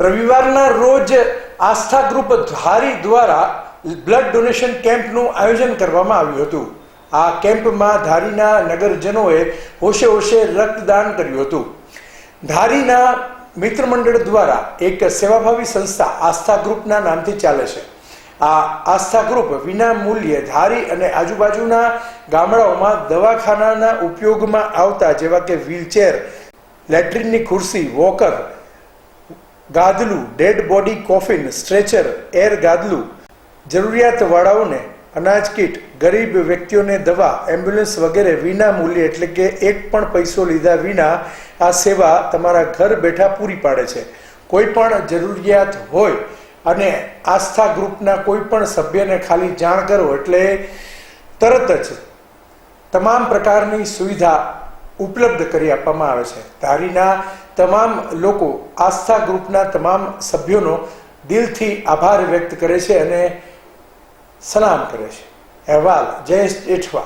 રવિવારના રોજ આસ્થા ગ્રુપ ધારી દ્વારા બ્લડ ડોનેશન કેમ્પનું આયોજન કરવામાં આવ્યું હતું. આ કેમ્પમાં ધારીના નગરજનોએ હોશે હોશે રક્તદાન કર્યું હતું. ધારીના મિત્ર મંડળ દ્વારા એક સેવાભાવી સંસ્થા આસ્થા ગ્રુપના નામથી ચાલે છે. આ આસ્થા ગ્રુપ વિના મૂલ્યે ધારી અને આજુબાજુના ગામડાઓમાં દવાખાનાના ઉપયોગમાં આવતા, જેવા કે વ્હીલચેર, લેટ્રિનની ખુરશી, walker ગાદલું, dead body coffin, stretcher, air ગાદલું, જરૂરિયાતવાળાઓને અનાજ કીટ, ગરીબ વ્યક્તિઓને દવા, એમ્બ્યુલન્સ વગેરે વિના મૂલ્યે એટલે કે એક પણ પૈસો લીધા વિના આ સેવા તમારા ઘર બેઠા પૂરી પાડે છે. કોઈ પણ જરૂરિયાત હોય અને આસ્થા ગ્રુપના કોઈ પણ સભ્યને ખાલી જાણ કરો એટલે તરત જ તમામ પ્રકારની સુવિધા ઉપલબ્ધ કરી આપવામાં આવે છે. ધારીના તમામ લોકો, આસ્થા ગ્રુપના તમામ સભ્યોનો દિલથી આભાર વ્યક્ત કરે છે અને સલામ કરે છે. અહેવાલ, જયેશ જેઠવા.